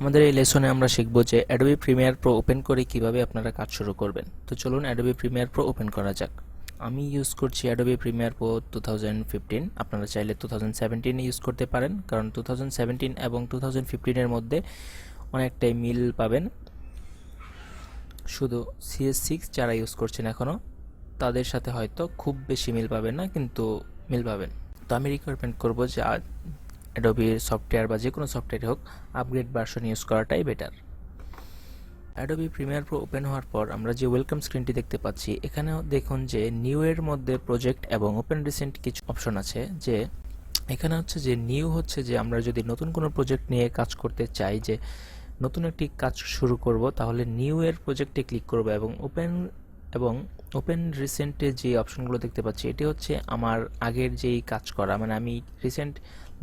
আমাদের এই লেসনে আমরা শিখব যে অ্যাডোবি প্রিমিয়ার প্রো ওপেন করে কীভাবে আপনারা কাজ শুরু করবেন। তো চলুন অ্যাডোবি প্রিমিয়ার প্রো ওপেন করা যাক। আমি ইউজ করছি Adobe Premiere Pro two thousand fifteen আপনারা চাইলে টু থাউজেন্ড ইউজ করতে পারেন, কারণ টু থাউজেন্ড এবং টু থাউজেন্ড ফিফটিনের মধ্যে অনেকটাই মিল পাবেন। শুধু সিএস সিক্স যারা ইউজ করছেন এখনও তাদের সাথে হয়তো খুব বেশি মিল পাবেন না, কিন্তু মিল পাবেন। তো আমি রিকমেন্ড করব যে অ্যাডোবির সফটওয়্যার বা যে কোনো সফটওয়্যার হোক আপগ্রেড ভার্সন ইউজ করাটাই better Adobe Premiere Pro open হওয়ার পর আমরা যে ওয়েলকাম স্ক্রিনটি দেখতে পাচ্ছি, এখানেও দেখুন যে নিউ এর মধ্যে প্রজেক্ট এবং ওপেন রিসেন্ট কিছু অপশন আছে যে, এখানে হচ্ছে যে নিউ হচ্ছে যে আমরা যদি নতুন কোনো প্রজেক্ট নিয়ে কাজ করতে চাই যে, নতুন একটি কাজ শুরু করব, তাহলে নিউ এর প্রজেক্টে ক্লিক করব এবং ওপেন এবং ওপেন রিসেন্টে যে অপশনগুলো দেখতে পাচ্ছি, এটি হচ্ছে আমার আগের যেই কাজ করা। মানে আমি রিসেন্ট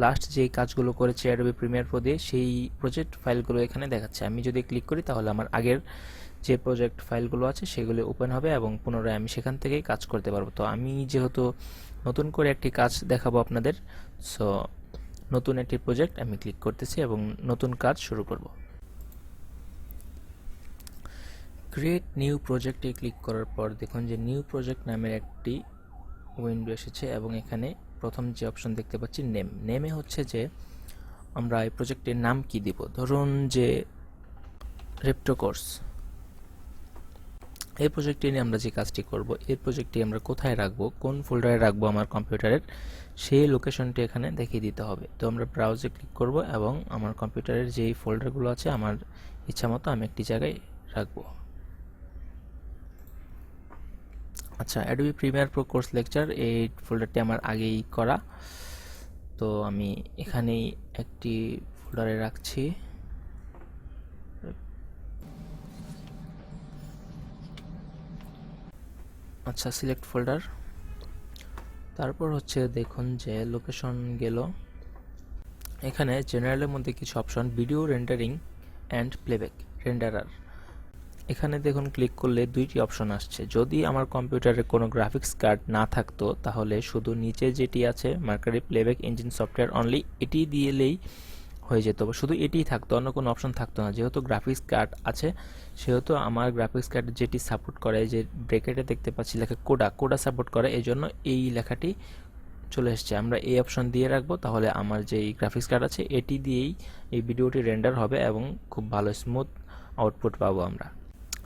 লাস্ট যেই কাজগুলো করেছি অ্যাডোবি প্রিমিয়ার প্রো দিয়ে, সেই প্রজেক্ট ফাইলগুলো এখানে দেখাচ্ছে। আমি যদি ক্লিক করি, তাহলে আমার আগের যে প্রজেক্ট ফাইলগুলো আছে, সেগুলো ওপেন হবে এবং পুনরায় আমি সেখান থেকেই কাজ করতে পারব। তো আমি যেহেতু নতুন করে একটি কাজ দেখাবো আপনাদের সো নতুন একটি প্রজেক্ট আমি ক্লিক করতেছি এবং নতুন কাজ শুরু করব। ক্রিয়েট নিউ প্রজেক্টে ক্লিক করার পর দেখুন যে নিউ প্রজেক্ট নামের একটি উইন্ডো এসেছে এবং এখানে প্রথম যে অপশন দেখতে পাচ্ছি নেম নেমে হচ্ছে যে আমরা এই প্রজেক্টের নাম কি দিব? ধরুন যে রেপ্টো কোর্স এই প্রজেক্টটি নিয়ে আমরা যে কাজটি করব, এই প্রজেক্টটি আমরা কোথায় রাখব, কোন ফোল্ডারে রাখব আমার কম্পিউটারের সেই লোকেশনটি এখানে দেখিয়ে দিতে হবে। তো আমরা ব্রাউজে ক্লিক করব এবং আমার কম্পিউটারের যেই ফোল্ডারগুলো আছে, আমার ইচ্ছা মতো আমি একটি জায়গায় রাখব। আচ্ছা Adobe Premiere Pro course lecture এই ফোল্ডারটি আমার আগেই করা। তো আমি এখানেই একটি ফোল্ডারে রাখছি। আচ্ছা সিলেক্ট ফোল্ডার তারপর হচ্ছে দেখুন যে লোকেশন গেল। এখানে জেনারেলের মধ্যে কিছু option video rendering and playback renderer এখানে দেখুন ক্লিক করলে দুইটি অপশন আসছে। যদি আমার কম্পিউটারে কোনো গ্রাফিক্স কার্ড না থাকতো, তাহলে শুধু নিচে যেটি আছে Mercury playback engine software only এটি দিয়েলেই হয়ে যেত। শুধু এটিই থাকতো, অন্য কোনো অপশন থাকতো না। যেহেতু গ্রাফিক্স কার্ড আছে, সেহেতু আমার গ্রাফিক্স কার্ড যেটি সাপোর্ট করে, যে ব্রেকেটে দেখতে পাচ্ছি লেখা কোডা কোডা সাপোর্ট করে এই জন্য এই লেখাটি চলে এসছে। আমরা এই অপশন দিয়ে রাখব, তাহলে আমার যে গ্রাফিক্স কার্ড আছে, এটি দিয়েই এই ভিডিওটি রেন্ডার হবে এবং খুব ভালো স্মুথ আউটপুট পাবো আমরা।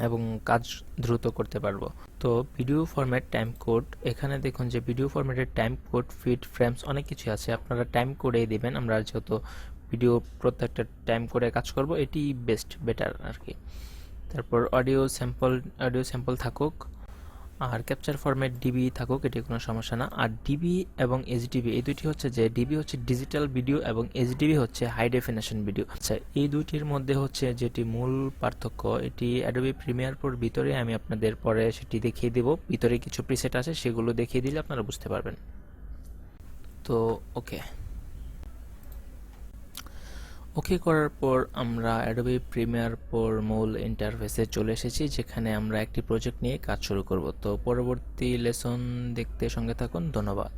এবং কাজ দ্রুত করতে পারব। তো ভিডিও ফরম্যাট টাইম কোড এখানে দেখুন যে ভিডিও ফরম্যাটের টাইম কোড ফিট ফ্রেমস অনেক কিছু আছে। আপনারা টাইম কোডেই দেবেন, আমরা যেহেতু ভিডিও প্রত্যেকটা টাইম কোডে কাজ করব, এটি বেস্ট বেটার আর কি। তারপর অডিও স্যাম্পল অডিও স্যাম্পল থাকুক। আর ক্যাপচার ফরম্যাট ডিবি থাকুক, এটি কোনো সমস্যা না। আর ডিবি এবং এইচডিবি এই দুটি হচ্ছে যে ডিবি হচ্ছে ডিজিটাল ভিডিও এবং এইচডিবি হচ্ছে হাই ডেফিনেশন ভিডিও আচ্ছা এই দুইটির মধ্যে হচ্ছে যেটি মূল পার্থক্য, এটি অ্যাডোবি প্রিমিয়ার প্রোর ভিতরে আমি আপনাদের পরে সেটি দেখিয়ে দেব। ভিতরে কিছু প্রিসেট আছে, সেগুলো দেখিয়ে দিলে আপনারা বুঝতে পারবেন। তো ওকে ওকে করার পর আমরা অ্যাডোবি প্রিমিয়ার পর মূল ইন্টারফেসে চলে এসেছি, যেখানে আমরা একটি প্রজেক্ট নিয়ে কাজ শুরু করব। তো পরবর্তী লেসন দেখতে সঙ্গে থাকুন, ধন্যবাদ।